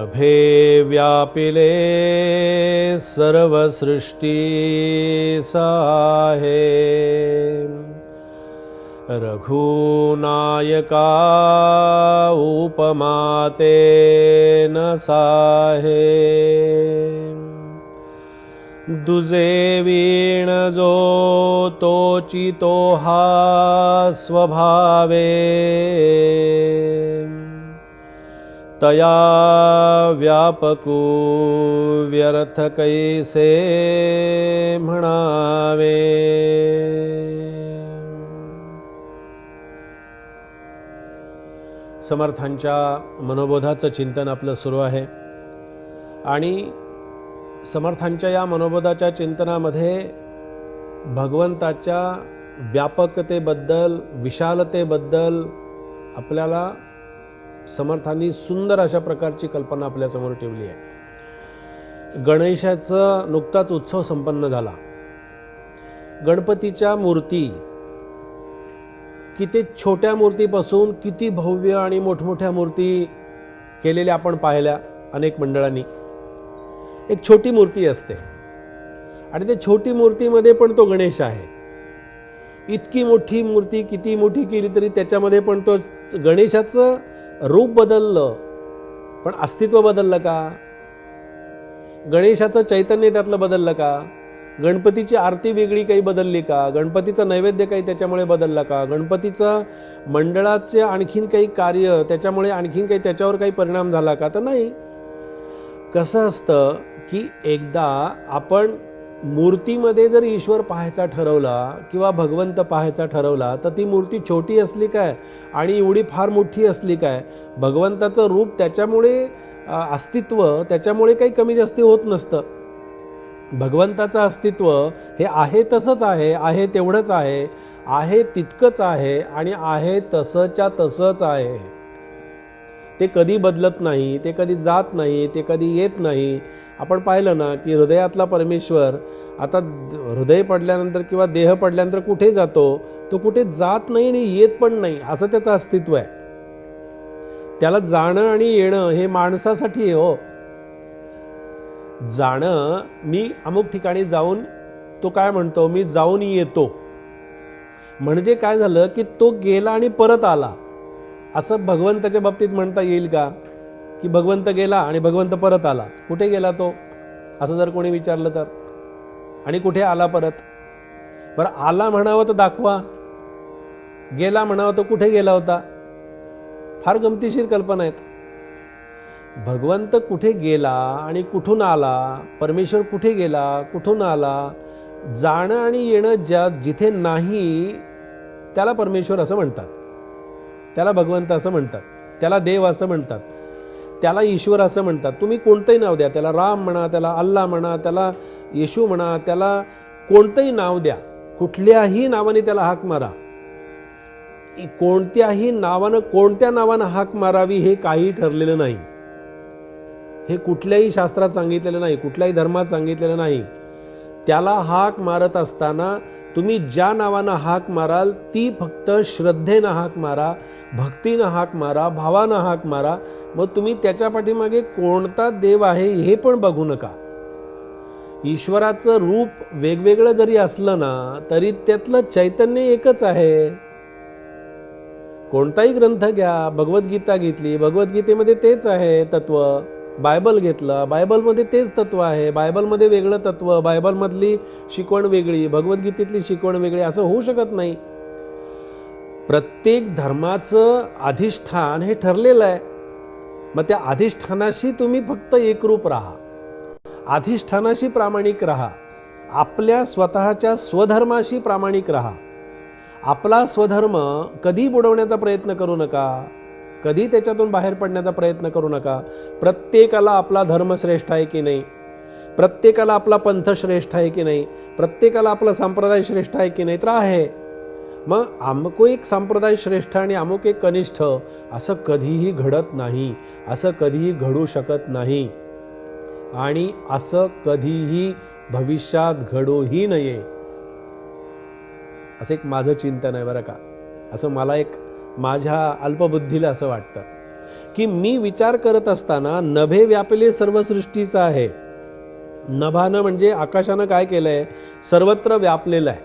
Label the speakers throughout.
Speaker 1: नभे व्यापिले सर्वसृष्टी साहे। रघुनायका उपमाते न साहे। दुजे वीण जो तोचितो हा स्वभावे तया व्यापकू व्यर्थ कैसे म्हणावे। समर्थांच्या मनोबोधाचं चिंतन आपलं सुरू आहे. आणि समर्थांच्या या मनोबोधाच्या चिंतनामध्ये भगवंताच्या व्यापकतेबद्दल विशालतेबद्दल आपल्याला समर्थांनी सुंदर अशा प्रकारची कल्पना आपल्यासमोर ठेवली आहे. गणेशाचं नुकताच उत्सव संपन्न झाला. गणपतीच्या मूर्ती किती छोट्या मूर्तीपासून किती भव्य आणि मोठमोठ्या मूर्ती केलेल्या आपण पाहिल्या अनेक मंडळांनी. एक छोटी मूर्ती असते. आणि त्या छोटी मूर्तीमध्ये पण तो गणेश आहे. इतकी मोठी मूर्ती किती मोठी केली तरी त्याच्यामध्ये पण तो गणेशाचं रूप बदललं. पण अस्तित्व बदललं का? गणेशाचं चैतन्य त्यातलं बदललं का? गणपतीची आरती वेगळी काही बदलली का? गणपतीचं नैवेद्य काही त्याच्यामुळे बदलला का? गणपतीचं मंडळाचे आणखीन काही कार्य त्याच्यामुळे आणखीन काही त्याच्यावर काही परिणाम झाला का? तर नाही. कसं असतं की एकदा आपण मूर्तीमध्ये जर ईश्वर पाहायचा ठरवला किंवा भगवंत पाहायचा ठरवला तर ती मूर्ती छोटी असली काय आणि एवढी फार मोठी असली काय? भगवंताचं रूप त्याच्यामुळे अस्तित्व त्याच्यामुळे काही कमी जास्ती होत नसतं. भगवंताचं अस्तित्व हे आहे तसंच आहे आहे तेवढंच आहे आहे तितकंच आहे आणि आहे तसंच्या तसंच आहे. ते कधी बदलत नाही ते कधी जात नाही ते कधी येत नाही. आपण पाहिलं ना की हृदयातला परमेश्वर आता हृदय पडल्यानंतर किंवा देह पडल्यानंतर कुठे जातो? तो कुठे जात नाही आणि येत पण नाही असं त्याचं अस्तित्व आहे. त्याला जाणं आणि येणं हे माणसासाठी आहे हो. जाणं मी अमुक ठिकाणी जाऊन तो काय म्हणतो? मी जाऊन येतो. म्हणजे काय झालं की तो गेला आणि परत आला. असं भगवंताच्या बाबतीत म्हणता येईल का? की भगवंत गेला आणि भगवंत परत आला. कुठे गेला तो? असं जर कोणी विचारलं तर. आणि कुठे आला परत? बरं आला म्हणावं तर दाखवा. गेला म्हणावं तर कुठे गेला होता? फार गमतीशीर कल्पना आहेत. भगवंत कुठे गेला आणि कुठून आला? परमेश्वर कुठे गेला? कुठून आला? जाणं आणि येणं ज्या जिथे नाही त्याला परमेश्वर असं म्हणतात. त्याला भगवंत असं म्हणतात. त्याला देव असं म्हणतात. त्याला ईश्वर असं म्हणतात. तुम्ही कोणतंही नाव द्या. त्याला राम म्हणा त्याला अल्ला म्हणा त्याला येशू म्हणा त्याला कोणतंही नाव द्या. कुठल्याही नावाने त्याला हाक मारा. कोणत्याही नावानं कोणत्या नावानं हाक मारावी हे काही ठरलेलं नाही. हे कुठल्याही शास्त्रात सांगितलेलं नाही कुठल्याही धर्मात सांगितलेलं नाही. त्याला हाक मारत असताना तुम्ही ज्या नावानं हाक माराल ती फक्त श्रद्धेनं हाक मारा भक्तीनं हाक मारा भावानं हाक मारा. मग तुम्ही त्याच्या पाठीमागे कोणता देव आहे हे पण बघू नका. ईश्वराचं रूप वेगवेगळं जरी असलं ना तरी त्यातलं चैतन्य एकच आहे. कोणताही ग्रंथ घ्या भगवद्गीता घेतली भगवद्गीतेमध्ये तेच आहे तत्व. बायबल घेतलं. बायबलमध्ये तेच तत्व आहे. बायबलमध्ये वेगळं तत्व बायबलमधली शिकवण वेगळी भगवद्गीतेतली शिकवण वेगळी असं होऊ शकत नाही. प्रत्येक धर्माचं अधिष्ठान हे ठरलेलं आहे. मग त्या अधिष्ठानाशी तुम्ही फक्त एकरूप राहा. अधिष्ठानाशी प्रामाणिक राहा. आपल्या स्वतःच्या स्वधर्माशी प्रामाणिक राहा. आपला स्वधर्म कधी बुडवण्याचा प्रयत्न करू नका. कधी त्याच्यातून बाहेर पडण्याचा प्रयत्न करू नका. प्रत्येकाला आपला धर्म श्रेष्ठ आहे की नाही? प्रत्येकाला आपला पंथ श्रेष्ठ आहे की नाही? प्रत्येकाला आपला संप्रदाय श्रेष्ठ आहे की नाही? तर आहे. मग अमुक एक संप्रदाय श्रेष्ठ आणि अमुक एक कनिष्ठ असं कधीही घडत नाही. असं कधीही घडू शकत नाही. आणि असं कधीही भविष्यात घडूही नये. असं एक माझं चिंतन आहे बरं का. असं मला एक माझ्या अल्पबुद्धीला असं वाटतं की मी विचार करत असताना नभे व्यापले सर्व सृष्टीचं आहे. नभानं म्हणजे आकाशानं काय केलंय? सर्वत्र व्यापलेलं आहे.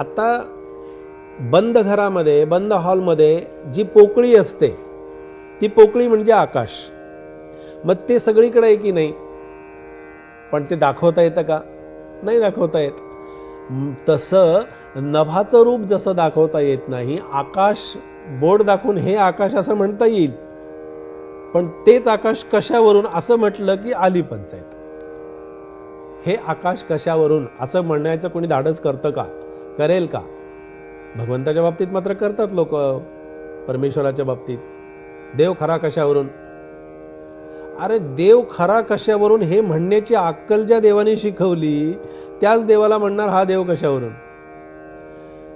Speaker 1: आता बंद घरामध्ये बंद हॉलमध्ये जी पोकळी असते ती पोकळी म्हणजे आकाश. मग ते सगळीकडे आहे की नाही? पण ते दाखवता येतं का? नाही दाखवता येत. तसं नभाचं रूप जसं दाखवता येत नाही आकाश बोर्ड दाखवून हे आकाश असं म्हणता येईल. पण तेच आकाश कशावरून असं म्हटलं की आली पंचायत हे आकाश कशावरून असं म्हणण्याचं कोणी धाडस करतं का? करेल का? भगवंताच्या बाबतीत मात्र करतात लोक परमेश्वराच्या बाबतीत. देव खरा कशावरून? अरे देव खरा कशावरून हे म्हणण्याची अक्कल ज्या देवाने शिकवली त्याच देवाला म्हणणार हा देव कशावरून?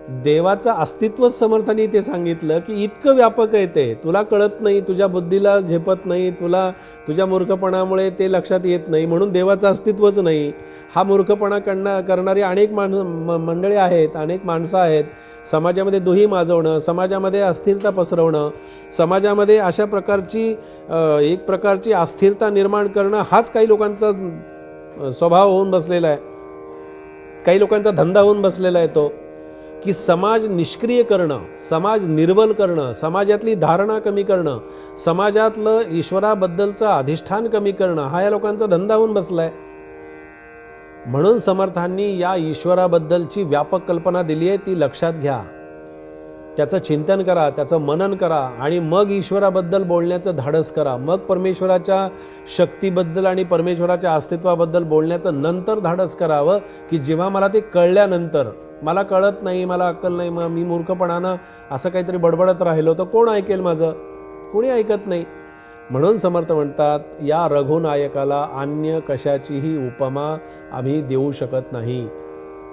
Speaker 1: देवाचं अस्तित्वच समर्थाने ते सांगितलं की इतकं व्यापक आहे ते. तुला कळत नाही तुझ्या बुद्धीला झेपत नाही तुला तुझ्या मूर्खपणामुळे ते लक्षात येत नाही म्हणून देवाचं अस्तित्वच नाही. हा मूर्खपणा करणा करणारी अनेक मान म- मंडळी आहेत अनेक माणसं आहेत. समाजामध्ये दुही माजवणं समाजामध्ये अस्थिरता पसरवणं समाजामध्ये अशा प्रकारची एक प्रकारची अस्थिरता निर्माण करणं हाच काही लोकांचा स्वभाव होऊन बसलेला आहे. काही लोकांचा धंदा होऊन बसलेला आहे तो. की समाज निष्क्रिय करणं समाज निर्बल करणं समाजातली धारणा कमी करणं समाजातलं ईश्वराबद्दलचं अधिष्ठान कमी करणं हा या लोकांचा धंदा होऊन बसलाय. म्हणून समर्थांनी या ईश्वराबद्दलची व्यापक कल्पना दिली आहे ती लक्षात घ्या. त्याचं चिंतन करा त्याचं मनन करा आणि मग ईश्वराबद्दल बोलण्याचं धाडस करा. मग परमेश्वराच्या शक्तीबद्दल आणि परमेश्वराच्या अस्तित्वाबद्दल बोलण्याचं नंतर धाडस करावं की जेव्हा मला ते कळल्यानंतर मला कळत नाही मला अक्कल नाही मग मी मूर्खपणानं असं काहीतरी बडबडत राहिलो तर कोण ऐकेल माझं? कोणी ऐकत नाही. म्हणून समर्थ म्हणतात या रघुनायकाला अन्य कशाचीही उपमा आम्ही देऊ शकत नाही.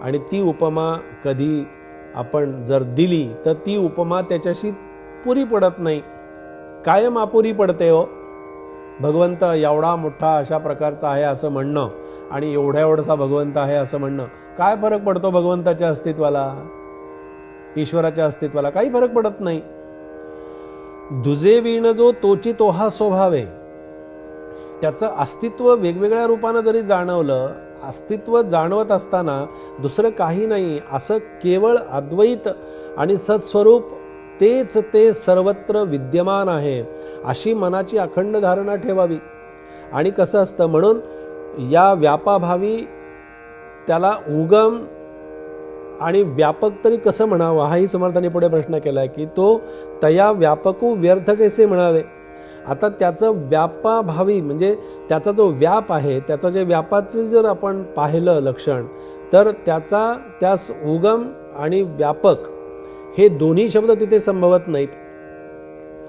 Speaker 1: आणि ती उपमा कधी आपण जर दिली तर ती उपमा त्याच्याशी पुरी पडत नाही. कायम अपुरी पडते हो. भगवंत एवढा मोठा अशा प्रकारचा आहे असं म्हणणं. आणि एवढ्या एवढसा भगवंत आहे असं म्हणणं. काय फरक पडतो भगवंताच्या अस्तित्वाला? ईश्वराच्या अस्तित्वाला? काही फरक पडत नाही. दुजे विण जो तोची तोहा स्वभाव. आहे त्याचं अस्तित्व वेगवेगळ्या रूपानं जरी जाणवलं अस्तित्व जाणवत असताना दुसरं काही नाही. असं केवळ अद्वैत आणि सत्स्वरूप तेच ते सर्वत्र विद्यमान आहे अशी मनाची अखंड धारणा ठेवावी. आणि कसं असतं म्हणून या व्यापाभावी त्याला उगम आणि व्यापक तरी कसं म्हणावं? हाही समर्थाने पुढे प्रश्न केला आहे की तो तया व्यापकू व्यर्थ कैसे म्हणावे? आता त्याचं व्यापाभावी म्हणजे त्याचा जो व्याप आहे त्याचं जे व्यापाचं जर आपण पाहिलं लक्षण तर त्याचा त्यास उगम आणि व्यापक हे दोन्ही शब्द तिथे संभवत नाहीत.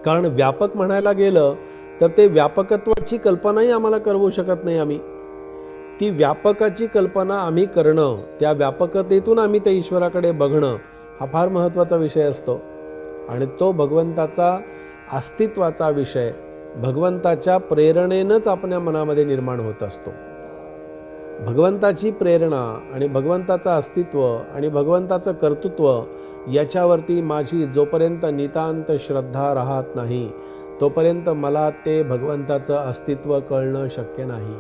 Speaker 1: कारण व्यापक म्हणायला गेलं तर ते व्यापकत्वाची कल्पनाही आम्हाला करवू शकत नाही आम्ही. ती व्यापकाची कल्पना आम्ही करणं त्या व्यापकतेतून आम्ही त्या ईश्वराकडे बघणं हा फार महत्त्वाचा विषय असतो. आणि तो भगवंताचा अस्तित्वाचा विषय भगवंताच्या प्रेरणेनंच आपल्या मनामध्ये निर्माण होत असतो. भगवंताची प्रेरणा आणि भगवंताचं अस्तित्व आणि भगवंताचं कर्तृत्व याच्यावरती माझी जोपर्यंत नितांत श्रद्धा राहत नाही तोपर्यंत मला ते भगवंताचं अस्तित्व कळणं शक्य नाही.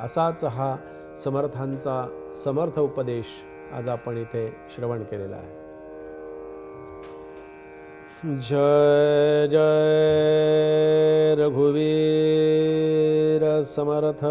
Speaker 1: असाच हा समर्थांचा समर्थ उपदेश आज आपण इथे श्रवण केलेला आहे. जय जय रघुवीर समर्थ.